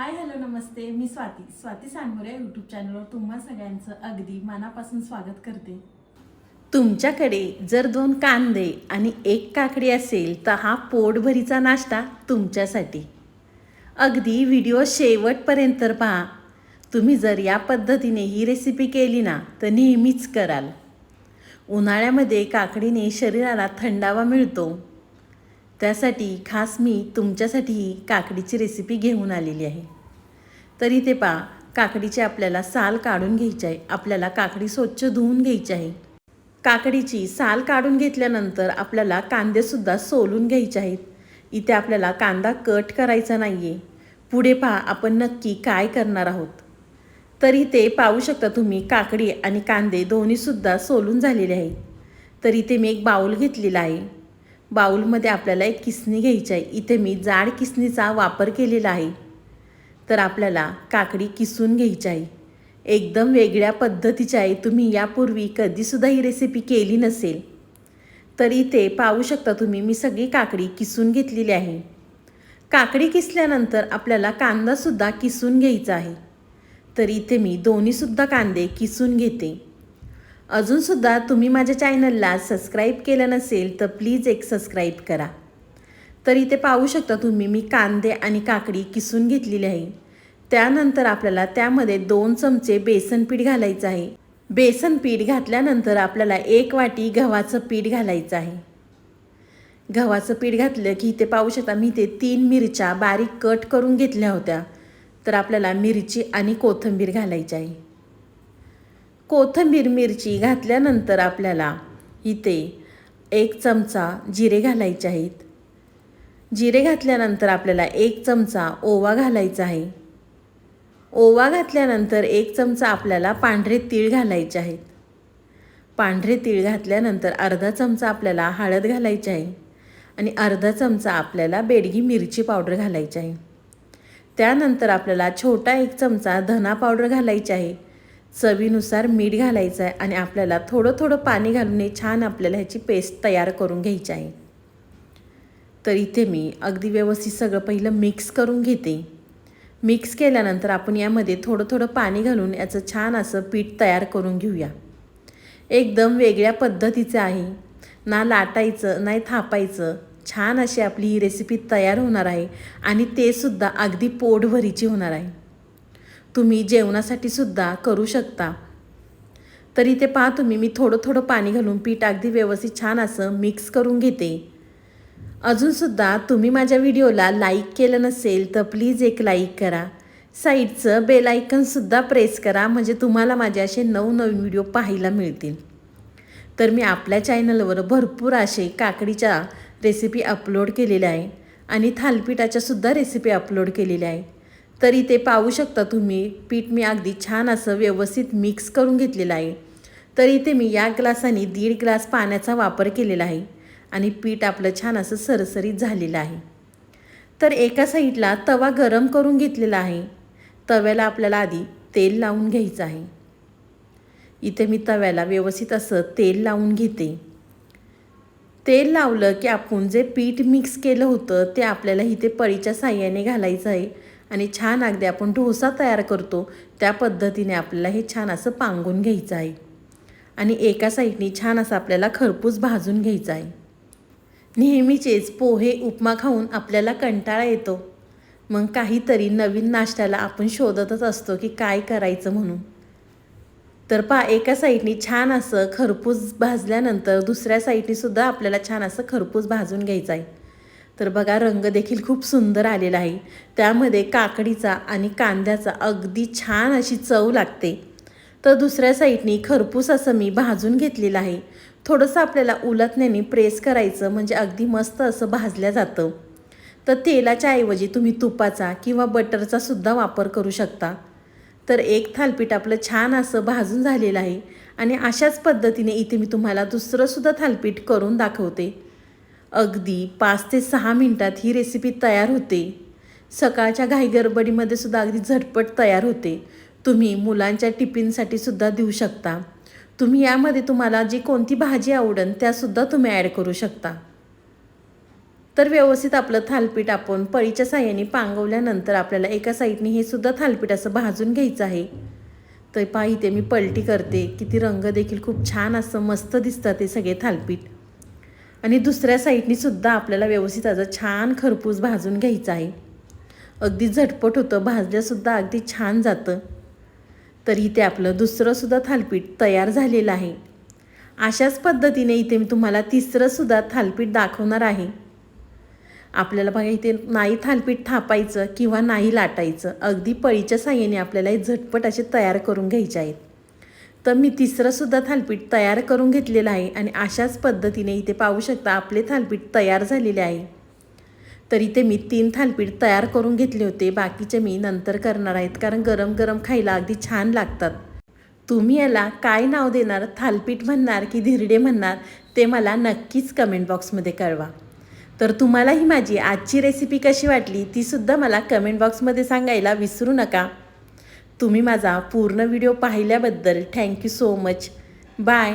हाय hello नमस्ते. मी Swati. Swati Sangore YouTube चॅनलवर तुम्हा सगळ्यांचं अगदी मनापासून स्वागत करते. तुमच्याकडे जर दोन कांदे आणि एक काकडी असेल तर हा पोटभरीचा नाश्ता तुमच्यासाठी. अगदी व्हिडिओ शेवटपर्यंत पहा. तुम्ही जर या पद्धतीने ही रेसिपी केली ना तर नेहमीच कराल. उन्हाळ्यामध्ये काकडीने शरीराला थंडावा मिळतो. त्यासाठी खास मी तुमच्यासाठी काकडीची रेसिपी घेऊन आलेली आहे. तर इथे पहा काकडीची आपल्याला साल काढून घ्यायची आहे. आपल्याला काकडी स्वच्छ धुवून घ्यायची आहे. काकडीची साल काढून घेतल्यानंतर आपल्याला कांदेसुद्धा सोलून घ्यायचे आहेत. इथे आपल्याला कांदा कट करायचा नाही आहे पुढे पहा आपण नक्की काय करणार आहोत. तर इथे पाहू शकता तुम्ही काकडी आणि कांदे दोन्हीसुद्धा सोलून झालेले आहे तर इथे मी एक बाऊल घेतलेला आहे. बाऊलमध्ये आपल्याला एक किसणी घ्यायची आहे. इथे मी जाड किसणीचा वापर केलेला आहे. तर आपल्याला काकडी किसून घ्यायची आहे. एकदम वेगळ्या पद्धतीची आहे. तुम्ही यापूर्वी कधीसुद्धा ही रेसिपी केली नसेल. तर इथे पाहू शकता तुम्ही मी सगळी काकडी किसून घेतलेली आहे. काकडी किसल्यानंतर आपल्याला कांदासुद्धा किसून घ्यायचा आहे. तर इथे मी दोन्हीसुद्धा कांदे किसून घेते. अजूनसुद्धा तुम्ही माझ्या चॅनलला सबस्क्राईब केलं नसेल तर प्लीज एक सबस्क्राईब करा. तर इथे पाहू शकता तुम्ही मी कांदे आणि काकडी किसून घेतलेली आहे. त्यानंतर आपल्याला त्यामध्ये दोन चमचे बेसन पीठ घालायचं आहे. बेसन पीठ घातल्यानंतर आपल्याला एक वाटी गव्हाचं पीठ घालायचं आहे. गव्हाचं पीठ घातलं की इथे पाहू शकता मी ते तीन मिरच्या बारीक कट करून घेतल्या होत्या. तर आपल्याला मिरची आणि कोथिंबीर घालायची आहे. कोथिंबीर मिरची घातल्यानंतर आपल्याला इथे एक चमचा जिरे घालायचे आहेत. जिरे घातल्यानंतर आपल्याला एक चमचा ओवा घालायचा आहे. ओवा घातल्यानंतर एक चमचा आपल्याला पांढरे तीळ घालायचे आहेत. पांढरे तीळ घातल्यानंतर अर्धा चमचा आपल्याला हळद घालायची आहे आणि अर्धा चमचा आपल्याला बेडगी मिरची पावडर घालायची आहे. त्यानंतर आपल्याला छोटा एक चमचा धना पावडर घालायची आहे. चवीनुसार मीठ घालायचं आहे आणि आपल्याला थोडं थोडं पाणी घालून हे छान आपल्याला ह्याची पेस्ट तयार करून घ्यायची आहे. तर इथे मी अगदी व्यवस्थित सगळं पहिलं मिक्स करून घेते. मिक्स केल्यानंतर आपण यामध्ये थोडं थोडं पाणी घालून याचं छान असं पीठ तयार करून घेऊया. एकदम वेगळ्या पद्धतीचं आहे. ना लाटायचं नाही थापायचं. छान अशी आपली ही रेसिपी तयार होणार आहे आणि ते सुद्धा अगदी पोटभरीची होणार आहे. तुम्ही जेवणासाठी सुद्धा करू शकता. तर इथे पहा तुम्ही मी थोडं थोडं पाणी घालून पीठ अगदी व्यवस्थित छान असं मिक्स करून घेते. अजूनसुद्धा तुम्ही माझ्या व्हिडिओला लाईक केलं नसेल तर प्लीज एक लाईक करा. साईडचं बेल आयकनसुद्धा प्रेस करा म्हणजे तुम्हाला माझे असे नवनवीन व्हिडिओ पाहायला मिळतील. तर मी आपल्या चॅनलवर भरपूर असे काकडीच्या रेसिपी अपलोड केलेल्या आहे आणि थालपीठाच्यासुद्धा रेसिपी अपलोड केलेल्या आहे. तरी ते पाहू शकता तुम्ही. पीठ मी अगदी छान असं व्यवस्थित मिक्स करून घेतलेलं आहे. तर इथे मी या ग्लासाने दीड ग्लास पाण्याचा वापर केलेला आहे. आणि पीठ आपलं छान असं सरसरीत झालेलं आहे. तर एका साईडला तवा गरम करून घेतलेला आहे. तव्याला आपल्याला आधी तेल लावून घ्यायचं आहे. इथे मी तव्याला व्यवस्थित असं तेल लावून घेते. तेल लावलं की आपण जे पीठ मिक्स केलं होतं ते आपल्याला इथे पळीच्या साह्याने घालायचं आहे. आणि छान अगदी आपण डोसा तयार करतो त्या पद्धतीने आपल्याला हे छान असं पांगून घ्यायचं आहे. आणि एका साईडने छान असं आपल्याला खरपूस भाजून घ्यायचं आहे. नेहमीचेच पोहे उपमा खाऊन आपल्याला कंटाळा येतो. मग काहीतरी नवीन नाश्त्याला आपण शोधतच असतो की काय करायचं म्हणून. तर पा एका साईडनी छान असं खरपूस भाजल्यानंतर दुसऱ्या साईडनीसुद्धा आपल्याला छान असं खरपूस भाजून घ्यायचं आहे. तर बघा रंग देखील खूप सुंदर आलेला आहे. त्यामध्ये काकडीचा आणि कांद्याचा अगदी छान अशी चव लागते. तर दुसऱ्या साईडनी खरपूस असं मी भाजून घेतलेलं आहे. थोडंसं आपल्याला उलटण्याने प्रेस करायचं म्हणजे अगदी मस्त असं भाजल्या जातं. तर तेलाच्या ऐवजी तुम्ही तुपाचा किंवा बटरचा सुद्धा वापर करू शकता. तर एक थालपीठ आपलं छान असं भाजून झालेलं आहे. आणि अशाच पद्धतीने इथे मी तुम्हाला दुसरंसुद्धा थालपीठ करून दाखवते. अगदी पाच ते सहा मिनटात ही रेसिपी तयार होते. सकाळच्या घाईगडबडीमध्ये सुद्धा अगदी झटपट तयार होते. तुम्ही मुलांच्या टिफिनसाठी सुद्धा देऊ शकता. तुम्ही यामध्ये तुम्हाला जी कोणती भाजी आवडेल त्यासुद्धा तुम्ही ॲड करू शकता. तर व्यवस्थित आपलं थालपीठ आपण पळीच्या साह्याने पांगवल्यानंतर आपल्याला एका साईडने हे सुद्धा थालपीठ असं भाजून घ्यायचं आहे. तर पाहिते मी पलटी करते. किती रंग देखील खूप छान असं मस्त दिसतं ते सगळे थालपीठ. आणि दुसऱ्या साईडनी सुद्धा आपल्याला व्यवस्थित असं छान खरपूस भाजून घ्यायचं आहे. अगदी झटपट होतं भाजल्यासुद्धा अगदी छान जातं. तर इथे आपलं दुसरंसुद्धा थालपीठ तयार झालेलं आहे. अशाच पद्धतीने इथे मी तुम्हाला तिसरंसुद्धा थालपीठ दाखवणार आहे. आपल्याला बघा इथे नाही थालपीठ थापायचं किंवा नाही लाटायचं. अगदी पळीच्या साह्याने आपल्याला हे झटपट असे तयार करून घ्यायचे आहेत. तर मी तिसरंसुद्धा थालपीठ तयार करून घेतलेलं आहे आणि अशाच पद्धतीने इथे पाहू शकता आपले थालपीठ तयार झालेले आहे. तर इथे मी तीन थालपीठ तयार करून घेतले होते. बाकीचे मी नंतर करणार आहेत कारण गरम गरम खायला अगदी छान लागतात. तुम्ही याला काय नाव देणार थालपीठ म्हणणार की धिरडे म्हणणार ते मला नक्कीच कमेंट बॉक्समध्ये कळवा. तर तुम्हाला ही माझी आजची रेसिपी कशी वाटली तीसुद्धा मला कमेंट बॉक्समध्ये सांगायला विसरू नका. तुम्ही माझा पूर्ण व्हिडिओ पाहिल्याबद्दल थँक्यू सो मच. बाय.